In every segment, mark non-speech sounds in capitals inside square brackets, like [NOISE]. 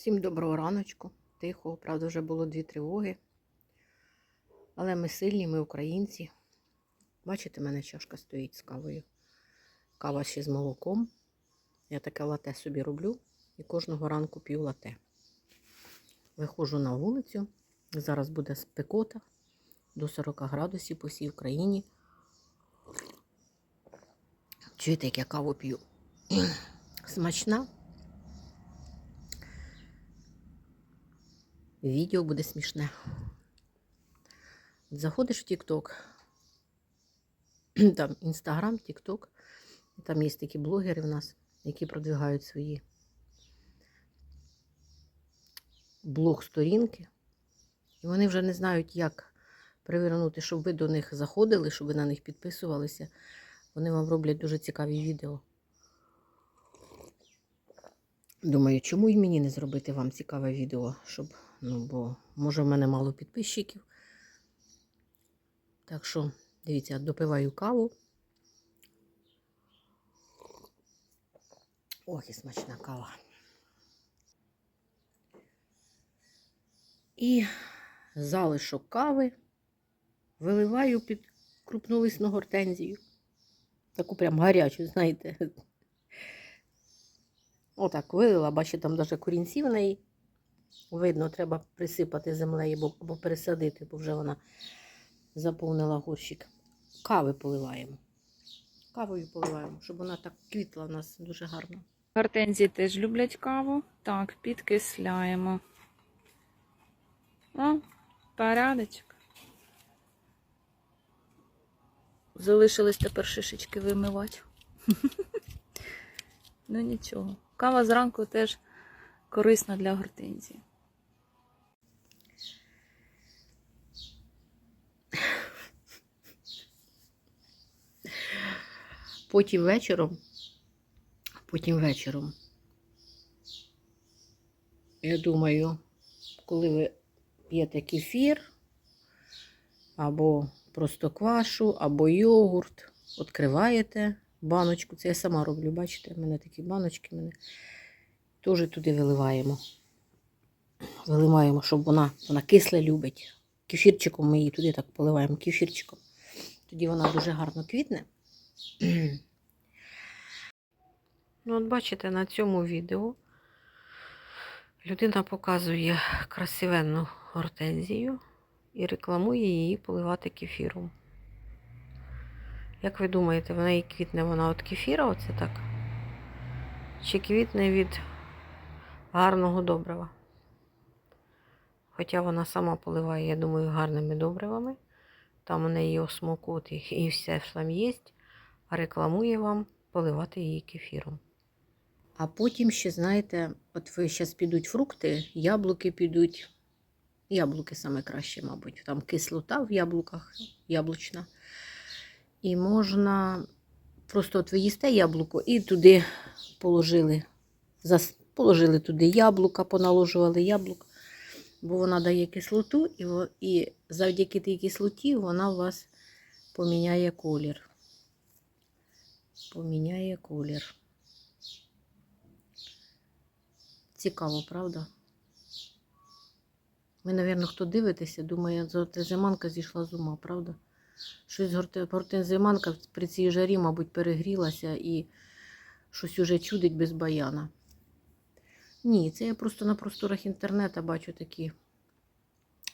Всім доброго раночку. Тихо, правда, вже було дві тривоги. Але ми сильні, ми українці. Бачите, в мене чашка стоїть з кавою. Кава ще з молоком. Я таке лате собі роблю і кожного ранку п'ю лате. Виходжу на вулицю. Зараз буде спекота до 40 градусів по всій Україні. Чуєте, як я каву п'ю? [CLEARS THROAT] Смачна. Відео буде смішне. Заходиш в TikTok, [CLEARS THROAT] там Інстаграм, TikTok, там є такі блогери в нас, які продвигають свої блог-сторінки. І вони вже не знають, як привернути, щоб ви до них заходили, щоб ви на них підписувалися. Вони вам роблять дуже цікаві відео. Думаю, чому і мені не зробити вам цікаве відео, щоб, ну, бо може в мене мало підписчиків. Так що, дивіться, допиваю каву. Ох, і смачна кава. І залишок кави виливаю під крупнолисну гортензію. Таку прям гарячу, знаєте. Отак вилила, бачите, там навіть корінці в неї. Видно, треба присипати землею або, пересадити, бо вже вона заповнила горщик. Кави поливаємо. Кавою поливаємо, щоб вона так квітла в нас дуже гарно. Гортензії теж люблять каву. Так, підкисляємо. О, порядочок. Залишилось тепер шишечки вимивати. [LAUGHS] Ну нічого. Кава зранку теж корисна для гортензії. Потім вечором, потім вечором, я думаю, коли ви п'єте кефір, або просто квашу, або йогурт, відкриваєте баночку. Це я сама роблю, бачите, в мене такі баночки, в мене теж туди виливаємо. Виливаємо, щоб вона, вона кисле любить. Кефірчиком ми її туди так поливаємо кефірчиком. Тоді вона дуже гарно квітне. [CLEARS THROAT] Ну, от бачите, на цьому відео людина показує красивенну гортензію і рекламує її поливати кефіром. Як ви думаєте, в неї квітне вона від кефіра, оце так? Чи квітне від гарного добрива? Хоча вона сама поливає, я думаю, гарними добривами. Там у неї осмокот і, все ж там є, рекламує вам поливати її кефіром. А потім ще, знаєте, от ви зараз підуть фрукти, яблуки підуть. Яблуки саме краще, мабуть. Там кислота в яблуках, яблучна. І можна просто от ви їсте яблуко і туди положили, положили туди яблука, поналожували яблук, бо вона дає кислоту, і, і завдяки тій кислоті вона у вас поміняє колір. Поміняє колір. Цікаво, правда? Ви, напевно, хто дивитеся, думає, зиманка зійшла з ума, правда? Щось гортензиманка при цій жарі, мабуть, перегрілася і щось уже чудить без баяна. Ні, це я просто на просторах інтернету бачу такі,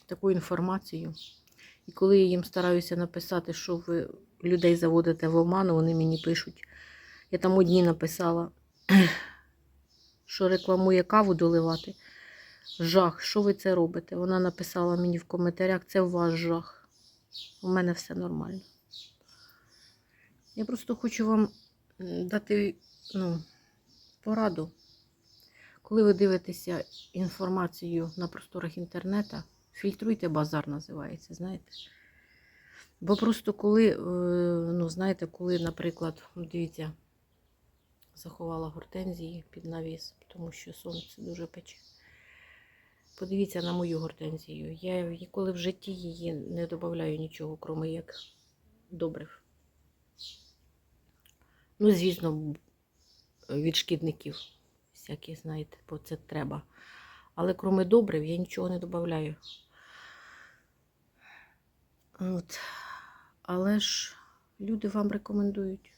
таку інформацію. І коли я їм стараюся написати, що ви людей заводите в оману, вони мені пишуть. Я там одній написала, [CLEARS THROAT] що рекламує каву доливати. Жах, що ви це робите? Вона написала мені в коментарях, це ваш жах. У мене все нормально. Я просто хочу вам дати ну, пораду. Коли ви дивитеся інформацію на просторах інтернету, фільтруйте базар, називається, знаєте. Бо просто коли, е, ну, знаєте, коли, наприклад, дивіться, заховала гортензії під навіс, тому що сонце дуже пече. Подивіться на мою гортензію. Я ніколи в житті її не додаю нічого, крім як добрив. Ну, звісно, від шкідників всякі, знаєте, бо це треба. Але крім добрив, я нічого не додаю. От. Але ж люди вам рекомендують.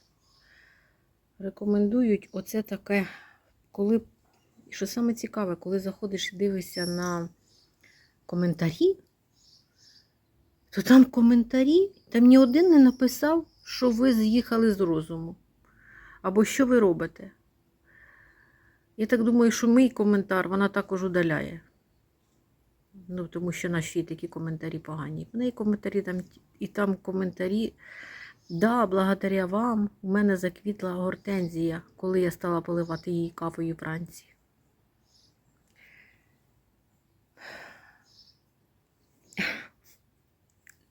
Рекомендують оце таке, коли, що саме цікаве, коли заходиш і дивишся на коментарі, то там коментарі, там ні один не написав, що ви з'їхали з розуму. Або що ви робите. Я так думаю, що мій коментар вона також удаляє. Ну, тому що наші такі коментарі погані. В неї коментарі там і там коментарі. Да, благодаря вам у мене заквітла гортензія, коли я стала поливати її кавою вранці.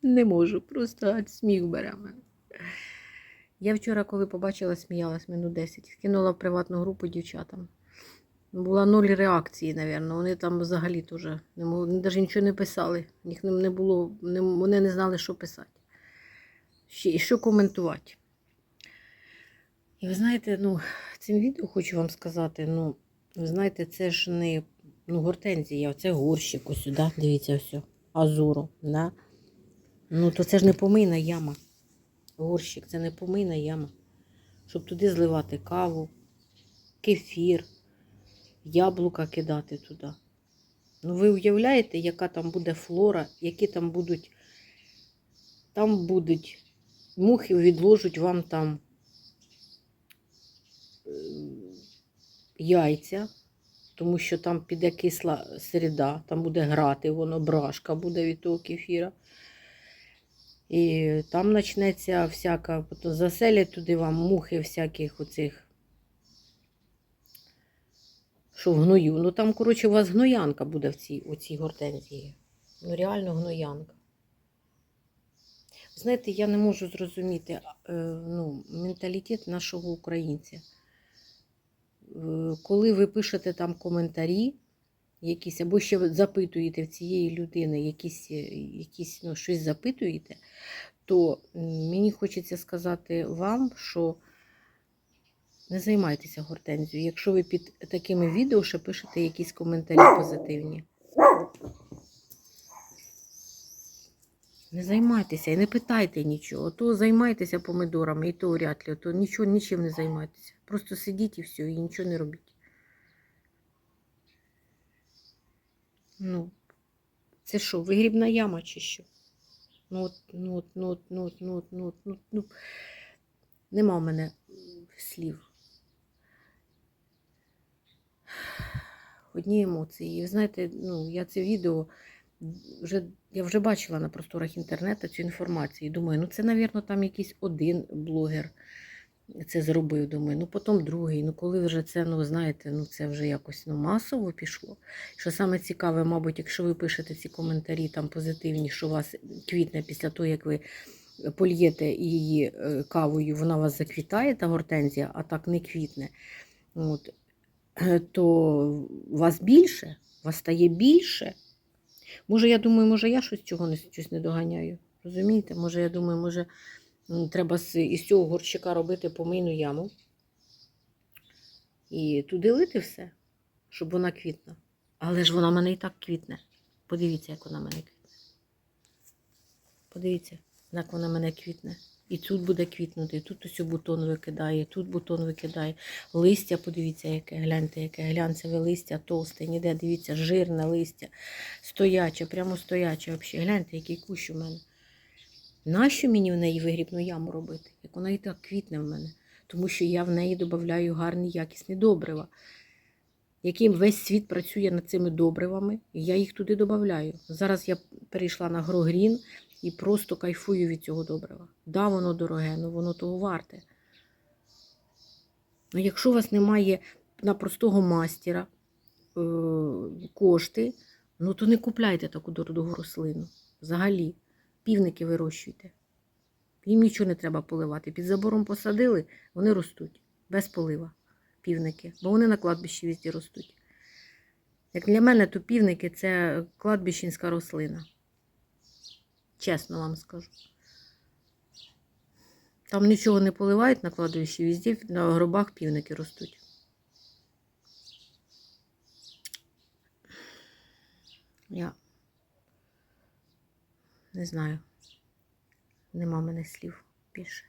Не можу, просто аж сміх бере мене. Я вчора, коли побачила, сміялась минут 10. Скинула в приватну групу дівчатам. Була нуль реакції, мабуть. Вони там взагалі теж не могли, навіть нічого не писали. Їх не, було, не, вони не знали, що писати. І що коментувати. І ви знаєте, ну, цим відео хочу вам сказати, ну, ви знаєте, це ж не ну, гортензія, це горщик ось сюди, дивіться, все, азуру. Да? Ну, то це ж не помийна яма. Горщик це не помийна яма. Щоб туди зливати каву, кефір, яблука кидати туди. Ну, ви уявляєте, яка там буде флора, які там будуть. Там будуть мухи відложуть вам там е, яйця, тому що там піде кисла середа, там буде грати, воно брашка буде від того кефіра. І там почнеться всяка, потім заселять туди вам мухи всяких оцих, що в гною. Ну там, коротше, у вас гноянка буде в цій, у цій гортензії. Ну, реально гноянка. Знаєте, я не можу зрозуміти е, ну, менталітет нашого українця. Е, Коли ви пишете там коментарі, якісь, або ще запитуєте в цієї людини якісь, е, якісь ну, щось запитуєте, то мені хочеться сказати вам, що не займайтеся гортензією, якщо ви під такими відео ще пишете якісь коментарі позитивні. Не займайтеся і не питайте нічого. То займайтеся помидорами, і то вряд ли, то нічого, нічим не займайтеся. Просто сидіть і все, і нічого не робіть. Ну, це що, вигрібна яма чи що? Ну, от, ну, от, ну, от, ну, ну, от, ну, от, ну, нема в мене слів. Одні емоції. І знаєте, ну, я це відео вже, я вже бачила на просторах інтернету цю інформацію. І думаю, ну це, мабуть, там якийсь один блогер це зробив. Думаю, ну потім другий. Ну коли вже це, ну знаєте, ну це вже якось ну, масово пішло. Що саме цікаве, мабуть, якщо ви пишете ці коментарі там позитивні, що вас квітне після того, як ви польєте її е, кавою, вона вас заквітає, та гортензія, а так не квітне. От, то вас більше, вас стає більше. Може, я думаю, може, я щось цього не, щось не доганяю. Розумієте? Може, я думаю, може, треба з, із цього горщика робити помийну яму. І туди лити все, щоб вона квітна. Але ж вона в мене і так квітне. Подивіться, як вона в мене квітне. Подивіться, як вона в мене квітне. І тут буде квітнути, тут ось бутон викидає, тут бутон викидає. Листя, подивіться, яке, гляньте, яке глянцеве листя, товсте, ніде, дивіться, жирне листя, стояче, прямо стояче. Взагалі. Гляньте, який кущ у мене. Нащо мені в неї вигрібну яму робити? Як вона і так квітне в мене. Тому що я в неї додаю гарні якісні добрива. Яким весь світ працює над цими добривами, і я їх туди додаю. Зараз я перейшла на Грогрін і просто кайфую від цього добрива. Да, воно дороге, але воно того варте. Ну, якщо у вас немає на простого мастера е, кошти, ну то не купляйте таку дорогу рослину. Взагалі, півники вирощуйте. Їм нічого не треба поливати. Під забором посадили, вони ростуть без полива. Півники, бо вони на кладбищі візді ростуть. Як для мене, то півники це кладбищенська рослина. Чесно вам скажу. Там нічого не поливають на кладовищі, везде на гробах півники ростуть. Я не знаю. Нема мене слів більше.